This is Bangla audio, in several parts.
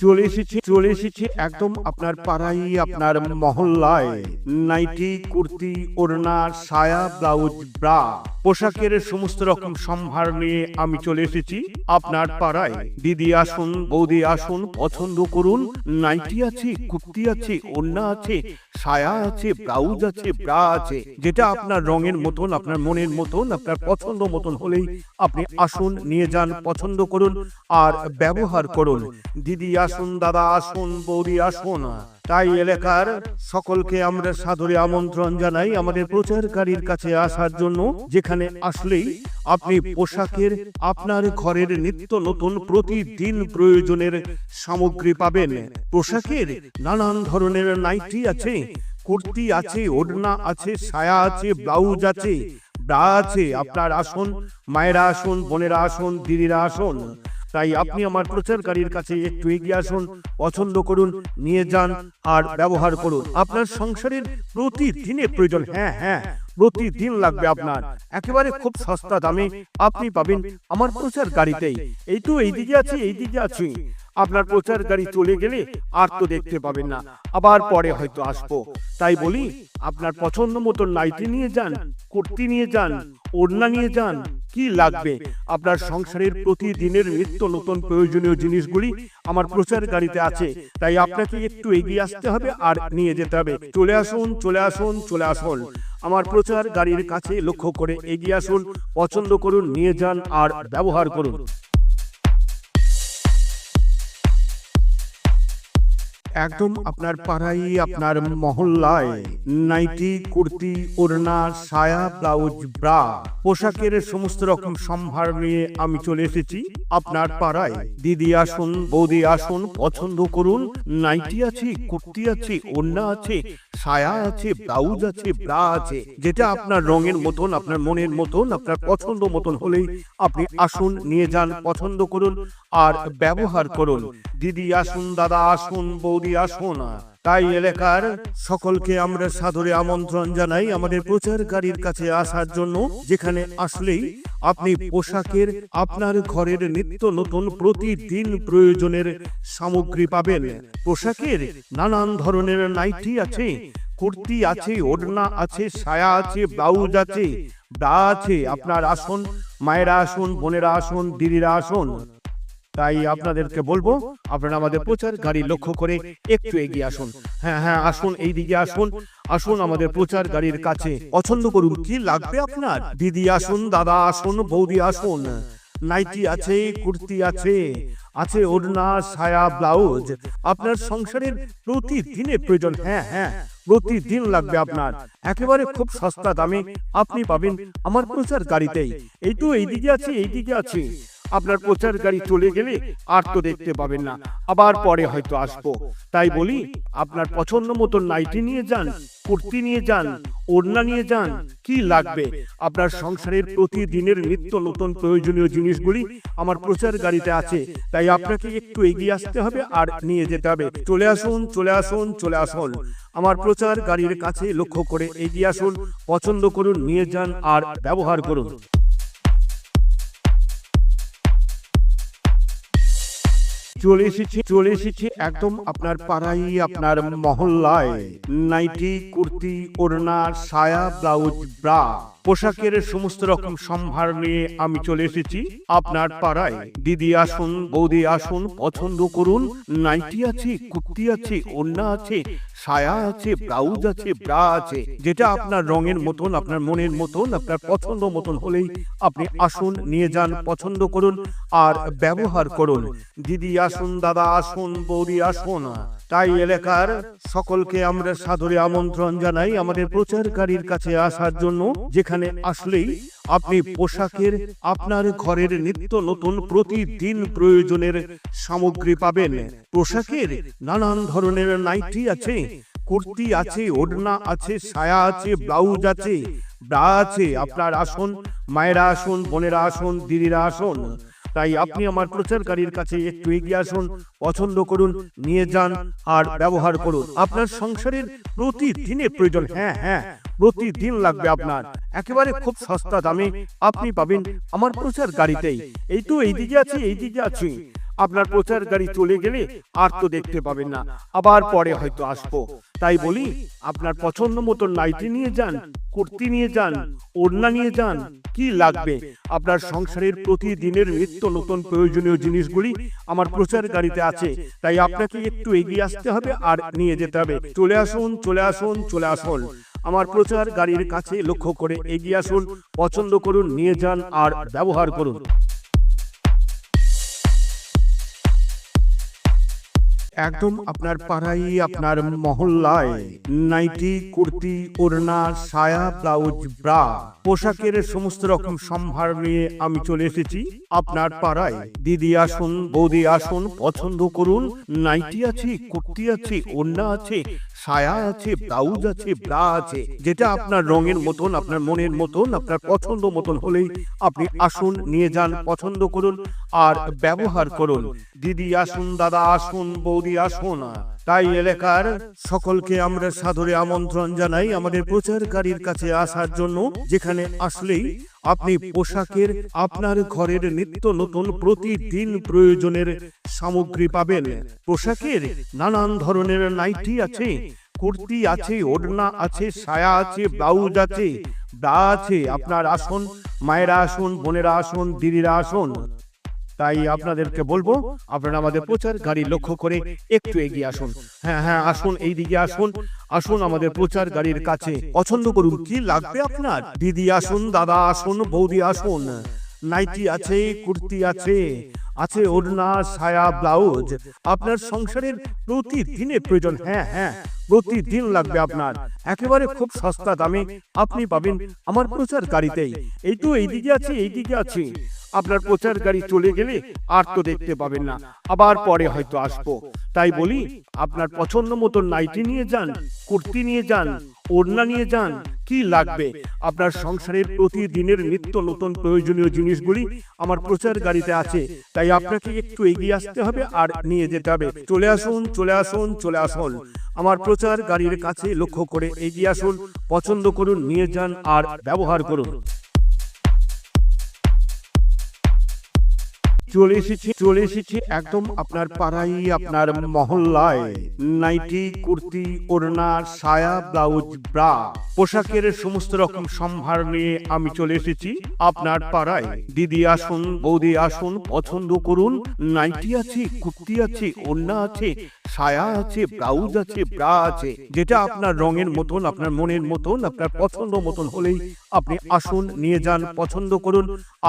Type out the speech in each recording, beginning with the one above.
চলে এসেছি চলে এসেছি একদম আপনার পাড়াই, আপনার মহল্লায়। নাইটি, কুর্তি, ওড়না, সায়া, ব্লাউজ, ব্রা। পোশাকের সমস্ত রকম সম্ভার নিয়ে আমি চলে এসেছি। আপনার পাড়ায়। দিদি আসুন, বৌদি আসুন, পছন্দ করুন। নাইটি আছে, কুর্তি আছে, ওড়না আছে, সায়া আছে, ব্লাউজ আছে, ব্রা আছে। যেটা আপনার রঙের মতন, আপনার মনের মতন, আপনার পছন্দ মতন হলেই আপনি আসুন, নিয়ে যান, পছন্দ করুন আর ব্যবহার করুন। দিদি আসুন, দাদা আসুন, বৌদি আসুন। তাই এলাকার সকলকে আমরা সাদরে আমন্ত্রণ জানাই আমাদের প্রচারকারীর কাছে আসার জন্য, যেখানে আসলেই আপনি পোশাকের আপনার ঘরের নিত্য নতুন প্রতিদিন প্রয়োজনের সামগ্রী পাবেন। পোশাকের নানান ধরনের নাইটি আছে, কুর্তি আছে, ওড়না আছে সায়া আছে, ব্লাউজ আছে, ব্রা আছে। আপনার আসুন, মায়েরা আসুন, বোনেরা আসুন, দিদিরা আসুন। তাই আপনি আমার প্রচারকারীর কাছে একটু এগিয়ে আসুন পছন্দ করুন নিয়ে যান আর ব্যবহার করুন। আপনার সংসারের প্রতিদিনের প্রয়োজন। হ্যাঁ হ্যাঁ প্রতিদিন লাগবে আপনার। একেবারে খুব সস্তা দামে আপনি পাবেন আমার প্রচার গাড়িতেই। এই তো এইদিকে আছি এইদিকে আছি। আপনার প্রচার গাড়ি চলে গেলে আর তো দেখতে পাবেন না। আবার পরে হয়তো আসব। তাই বলি আপনার পছন্দ মতো নাইটি নিয়ে যান কুর্তি নিয়ে যান ওড়না নিয়ে যান। কি লাগবে? আপনার সংসারের প্রতিদিনের নিত্য নতুন প্রয়োজনীয় জিনিসগুলি আমার প্রচার গাড়িতে আছে, তাই আপনাকে একটু এগিয়ে আসতে হবে আর নিয়ে যেতে হবে। চলে আসুন চলে আসুন চলে আসুন। আমার প্রচার গাড়ির কাছে লক্ষ্য করে এগিয়ে আসুন, পছন্দ করুন, নিয়ে যান আর ব্যবহার করুন। একদম আপনার পাড়াই, আপনার মহল্লায়। নাইটি, কুর্তি, ওড়না, সায়া, ব্লাউজ, ব্রা, পোশাকের সমস্ত রকম সম্ভার নিয়ে আমি চলে এসেছি আপনার পাড়ায়। দিদি আসুন, বৌদি আসুন, পছন্দ করুন। নাইটি আছে, কুর্তি আছে, ওড়না আছে, সায়া আছে, ব্লাউজ আছে, ব্রা আছে। যেটা আপনার রঙের মতন, আপনার মনের মতন, আপনার পছন্দ মতন হলেই আপনি আসুন, নিয়ে যান, পছন্দ করুন আর ব্যবহার করুন। দিদি আসুন, দাদা আসুন, বৌদি আসুন তাই এলাকার সকলকে আমরা সাদরে আমন্ত্রণ জানাই আমাদের প্রচারকারীর কাছে আসার জন্য, যেখানে আসলেই আপনি পোশাকের আপনার ঘরের নিত্য নতুন প্রতিদিন প্রয়োজনের সামগ্রী পাবেন। পোশাকের নানান ধরনের নাইটি আছে, কুর্তি আছে, ওড়না আছে, সায়া আছে, ব্লাউজ আছে, ব্রা আছে। আপনার আসন, মায়েরা আসুন, বোনেরা আসুন, দিদিরা আসুন। তাই আপনাদেরকে বলব আপনারা আমাদের প্রচার গাড়ি লক্ষ্য করে একটু এগিয়ে আসুন। হ্যাঁ হ্যাঁ আসুন এই দিকে আসুন আসুন আমাদের প্রচার গাড়ির কাছে। পছন্দ করুন কি লাগবে আপনার? দিদি আসুন দাদা আসুন বৌদি আসুন নাইটি আছে কুর্তি আছে আছে ওড়না সায়া ব্লাউজ। আপনার সংসারের প্রতিদিনের প্রয়োজন। হ্যাঁ হ্যাঁ প্রতিদিন লাগবে আপনার। একেবারে খুব সস্তা দামে আপনি পাবেন আমার প্রচার গাড়িতেই। এই তো এইদিকে আছে এইদিকে আছে আপনার প্রচার গাড়ি চলে গেলে আর তো দেখতে পাবেন না। আবার পরে হয়তো আসব। তাই বলি, আপনার পছন্দ মতো নাইটি নিয়ে যান, কুর্তি নিয়ে যান, ওড়না নিয়ে যান, কি লাগবে? আপনার সংসারের প্রতিদিনের নিত্য নতুন প্রয়োজনীয় জিনিসগুলি আমার প্রচার গাড়িতে আছে। তাই আপনাকে একটু এগিয়ে আসতে হবে আর নিয়ে যেতে হবে। চলে আসুন চলে আসুন চলে আসুন। আমার প্রচার গাড়ির কাছে লক্ষ্য করে এগিয়ে আসুন, পছন্দ করুন, নিয়ে যান আর ব্যবহার করুন। চলে এসেছি চলে এসেছি একদম আপনার পাড়াই আপনার মহল্লায়। নাইটি, কুর্তি, ওড়না, সায়া, ব্লাউজ, ব্রা। পোশাকের সমস্ত রকম সম্ভার নিয়ে আমি চলে এসেছি। আপনার পাড়ায়। দিদি আসুন বৌদি আসুন পছন্দ করুন। নাইটি আছে কুর্তি আছে ওড়না আছে সায়া আছে ব্লাউজ আছে ব্রা আছে যেটা আপনার রঙের মতন আপনার মনের মতন আপনার পছন্দ মতন হলেই আপনি আসুন নিয়ে যান পছন্দ করুন আর ব্যবহার করুন। দিদি আসুন দাদা আসুন বৌদি আসুন। তাই এলাকার সকলকে আমরা সাদরে আমন্ত্রণ জানাই আমাদের প্রচারকারীর কাছে আসার জন্য যেখানে আসলেই আপনি পোশাকের আপনার ঘরের নিত্য নতুন প্রতিদিন প্রয়োজনের সামগ্রী পাবেন। পোশাকের নানান ধরনের নাইটি আছে, কুর্তি আছে, ওড়না আছে, সায়া আছে, ব্লাউজ আছে, ব্রা আছে, আপনার আসুন, মায়েরা আসুন, বোনেরা আসুন, দিদিরা আসুন। তাই আপনি আমার প্রচারকারীর কাছে একটু এগিয়ে আসুন, পছন্দ করুন, নিয়ে যান আর ব্যবহার করুন। আপনার সংসারের প্রতিদিনের প্রয়োজন। হ্যাঁ হ্যাঁ প্রতিদিন লাগবে আপনার। একেবারে খুব সস্তা দামে আপনি পাবেন আমার প্রচার গাড়িতেই। এই তো এইদিকে আছে এইদিকে আছে। আপনার প্রচার গাড়ি চলে গেলে আর তো দেখতে পাবেন না। আবার পরে হয়তো আসব। তাই বলি, আপনার পছন্দ মতো নাইটি নিয়ে যান, কুর্তি নিয়ে যান, ওড়না নিয়ে যান, কি লাগবে? আপনার সংসারের প্রতিদিনের নিত্য নতুন প্রয়োজনীয় জিনিসগুলি আমার প্রচার গাড়িতে আছে। তাই আপনাকে একটু এগিয়ে আসতে হবে আর নিয়ে যেতে হবে। চলে আসুন চলে আসুন চলে আসুন। আমার প্রচার গাড়ির কাছে লক্ষ্য করে এগিয়ে আসুন, পছন্দ করুন, নিয়ে যান আর ব্যবহার করুন। একদম আপনার পাড়াই, আপনার মহল্লায়। নাইটি, কুর্তি, ওড়না, সায়া, ব্লাউজ, ব্রা, পোশাকের সমস্ত রকম সম্ভার নিয়ে আমি চলে এসেছি আপনার পাড়ায়। দিদি আসুন, বৌদি আসুন, পছন্দ করুন। নাইটি আছে, কুর্তি আছে, ওড়না আছে, সায়া আছে, ব্লাউজ আছে, ব্রা আছে। যেটা আপনার রঙের মতন, আপনার মনের মতন, আপনার পছন্দ মতন হলেই আপনি আসুন, নিয়ে যান, পছন্দ করুন আর ব্যবহার করুন। দিদি আসুন, দাদা আসুন, বৌদি আসুন। তাই এলাকার সকলকে আমরা সাদরে আমন্ত্রণ জানাই আমাদের প্রচারকারীর কাছে আসার জন্য, যেখানে আসলেই আপনি পোশাকের আপনার ঘরের নিত্য নতুন প্রতিদিন প্রয়োজনের সামগ্রী পাবেন। পোশাকের নানান ধরনের নাইটি আছে, কুর্তি আছে, ওড়না আছে, সায়া আছে, ব্লাউজ আছে আছে। আপনার আসন, মায়েরা আসুন, বোনেরা আসুন, দিদিরা আসুন। তাই আপনাদেরকে বলব আপনারা আমাদের প্রচার গাড়ি লক্ষ্য করে একটু এগিয়ে আসুন। হ্যাঁ হ্যাঁ আসুন এই দিকে আসুন আসুন আমাদের প্রচার গাড়ির কাছে। পছন্দ করুন কি লাগবে আপনার? দিদি আসুন দাদা আসুন বৌদি আসুন নাইটি আছে কুর্তি আছে আছে ওড়না সায়া ব্লাউজ। আপনার সংসারের প্রতিদিনের প্রয়োজন। হ্যাঁ হ্যাঁ প্রতিদিন লাগবে আপনার। একেবারে খুব সস্তা দামে আপনি পাবেন আমার প্রচার গাড়িতেই। এই তো এইদিকে আছে এইদিকে আছে। আপনার প্রচার গাড়ি চলে গেলে আর তো দেখতে পাবেন না। আবার পরে হয়তো আসব। তাই বলি, আপনার পছন্দ মতো নাইটি নিয়ে যান, কুর্তি নিয়ে যান, ওড়না নিয়ে যান, কি লাগবে? আপনার সংসারের প্রতিদিনের নিত্য নতুন প্রয়োজনীয় জিনিসগুলি আমার প্রচার গাড়িতে আছে। তাই আপনাকে একটু এগিয়ে আসতে হবে আর নিয়ে যেতে হবে। চলে আসুন চলে আসুন চলে আসুন। আমার প্রচার গাড়ির কাছে লক্ষ্য করে এগিয়ে আসুন, পছন্দ করুন, নিয়ে যান আর ব্যবহার করুন। চলে এসেছি চলে এসেছি একদম আপনার পাড়াই আপনার মহল্লায়। নাইটি, কুর্তি, ওড়না, সায়া, ব্লাউজ, ব্রা, পোশাকের সমস্ত রকম সম্ভার নিয়ে আমি চলে এসেছি আপনার পাড়ায়। দিদি আসুন, বৌদি আসুন, পছন্দ করুন। নাইটি আছে, কুর্তি আছে, ওড়না আছে, সায়া আছে, ব্লাউজ আছে, ব্রা আছে। যেটা আপনার রঙের মতন, আপনার মনের মতন, আপনার পছন্দ মতন হলেই আপনি আসুন, নিয়ে যান, পছন্দ করুন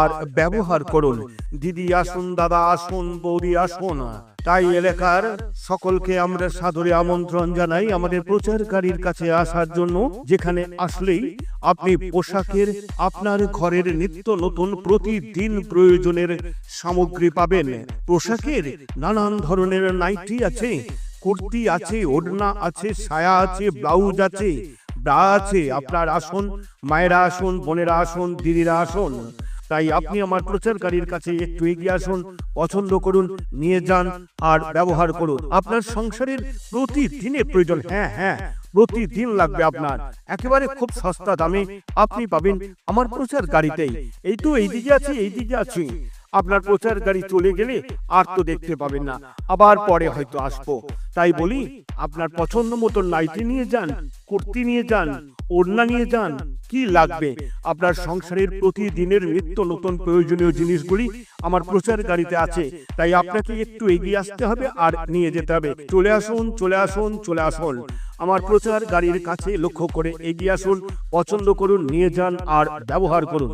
আর ব্যবহার করুন। দিদি আসুন দাদা, আসুন, বৌদি, আসুন। তাই এলাকার সকলকে আমরা সাদরে আমন্ত্রণ জানাই আমাদের প্রচারকারীর কাছে আসার জন্য, যেখানে আসলেই আপনি পোশাকের, আপনার ঘরের নিত্য নতুন প্রতিদিন প্রয়োজনের সামগ্রী পাবেন। পোশাকের নানান ধরনের নাইটি আছে, কুর্তি আছে, ওড়না আছে, সায়া আছে, ব্লাউজ আছে, ব্রা আছে। আপনার আসুন, মায়েরা আসুন, বোনেরা আসুন, দিদিরা আসুন। তাই আপনি আমার প্রচারকারীর কাছে একটু এগিয়ে আসুন পছন্দ করুন নিয়ে যান আর ব্যবহার করুন। আপনার সংসারের প্রতিদিনের প্রয়োজন। হ্যাঁ হ্যাঁ প্রতিদিন লাগবে আপনার। একেবারে খুব সস্তা দামে আপনি পাবেন আমার প্রচার গাড়িতেই এই তো এইদিকে আছে এইদিকে আছে। আপনার প্রচার গাড়ি চলে গেলে আর তো দেখতে পাবেন না। আবার পরে হয়তো আসব। তাই বলি আপনার পছন্দ মতো নাইটি নিয়ে যান কুর্তি নিয়ে যান। ওড়না নিয়ে যান, কি লাগবে? আপনার সংসারের প্রতিদিনের নিত্য নতুন প্রয়োজনীয় জিনিসগুলি আমার প্রচার গাড়িতে আছে, তাই আপনাকে একটু এগিয়ে আসতে হবে আর নিয়ে যেতে হবে। চলে আসুন চলে আসুন চলে আসুন। আমার প্রচার গাড়ির কাছে লক্ষ্য করে এগিয়ে আসুন, পছন্দ করুন, নিয়ে যান আর ব্যবহার করুন।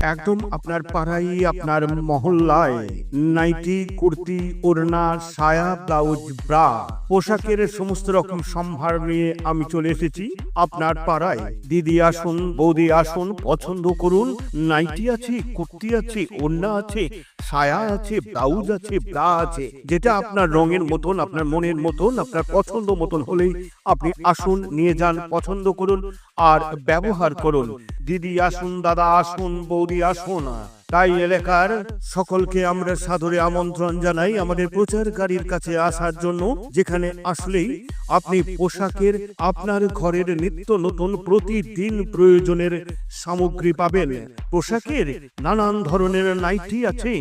একদম আপনার পাড়াই আপনার মহল্লায়, নাইটি, কুর্তি, ওড়না, সায়া, ব্লাউজ, ব্রা, পোশাকের সমস্ত রকম সম্ভার নিয়ে আমি চলে এসেছি আপনার পাড়ায়। দিদি আসুন, বৌদি আসুন, পছন্দ করুন, নাইটি আছে, কুর্তি আছে, ওড়না আছে, সায়া আছে, ব্লাউজ আছে, ব্রা আছে, যেটা আপনার রঙের মতন, আপনার মনের মতন, আপনার পছন্দ মতন হলেই আপনি আসুন, নিয়ে যান, পছন্দ করুন, আর ব্যবহার করুন। দিদি আসুন, দাদা আসুন, বৌদি আসুন। তাই এলাকার সকলকে আমরা সাদরে আমন্ত্রণ জানাই আমাদের প্রচারকারীর কাছে আসার জন্য, যেখানে আসলেই আপনি পোশাকের আপনার ঘরের নিত্য নতুন প্রতিদিন প্রয়োজনের সামগ্রী পাবেন। পোশাকের নানান ধরনের নাইটি আছে,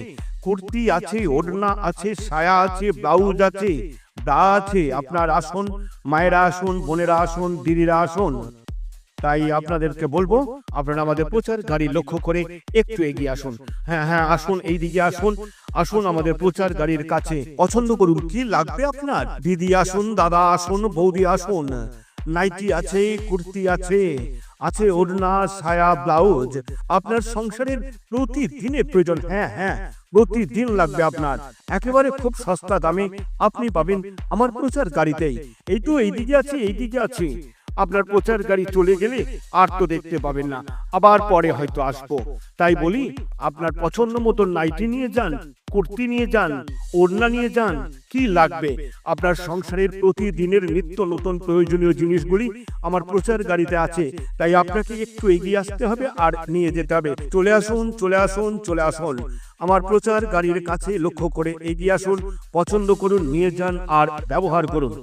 কুর্তি আছে, ওড়না আছে, সায়া আছে, ব্লাউজ আছে দা আছে। আপনার আসন, মায়েরা আসুন, বোনেরা আসুন, দিদিরা আসুন। তাই আপনাদেরকে বলব আপনারা আমাদের প্রচার গাড়ি লক্ষ্য করে একটু এগিয়ে আসুন। হ্যাঁ হ্যাঁ আসুন এই দিকে আসুন আসুন আমাদের প্রচার গাড়ির কাছে। পছন্দ করুন কি লাগবে আপনার? দিদি আসুন দাদা আসুন বৌদি আসুন নাইটি আছে কুর্তি আছে আছে ওড়না সায়া ব্লাউজ। আপনার সংসারের প্রতিদিনের প্রয়োজন। হ্যাঁ হ্যাঁ প্রতিদিন লাগবে আপনার। একেবারে খুব সস্তা দামে আপনি পাবেন আমার প্রচার গাড়িতেই। এই তো এইদিকে আছে এইদিকে আছে আপনার প্রচার গাড়ি চলে গেলে আর তো দেখতে পাবেন না। আবার পরে হয়তো আসব। তাই বলি, আপনার পছন্দ মতো নাইটি নিয়ে যান, কুর্তি নিয়ে যান, ওড়না নিয়ে যান, কি লাগবে? আপনার সংসারের প্রতিদিনের নিত্য নতুন প্রয়োজনীয় জিনিসগুলি আমার প্রচার গাড়িতে আছে, তাই আপনাকে একটু এগিয়ে আসতে হবে আর নিয়ে যেতে হবে। চলে আসুন চলে আসুন চলে আসুন। আমার প্রচার গাড়ির কাছে লক্ষ্য করে এগিয়ে আসুন, পছন্দ করুন, নিয়ে যান আর ব্যবহার করুন।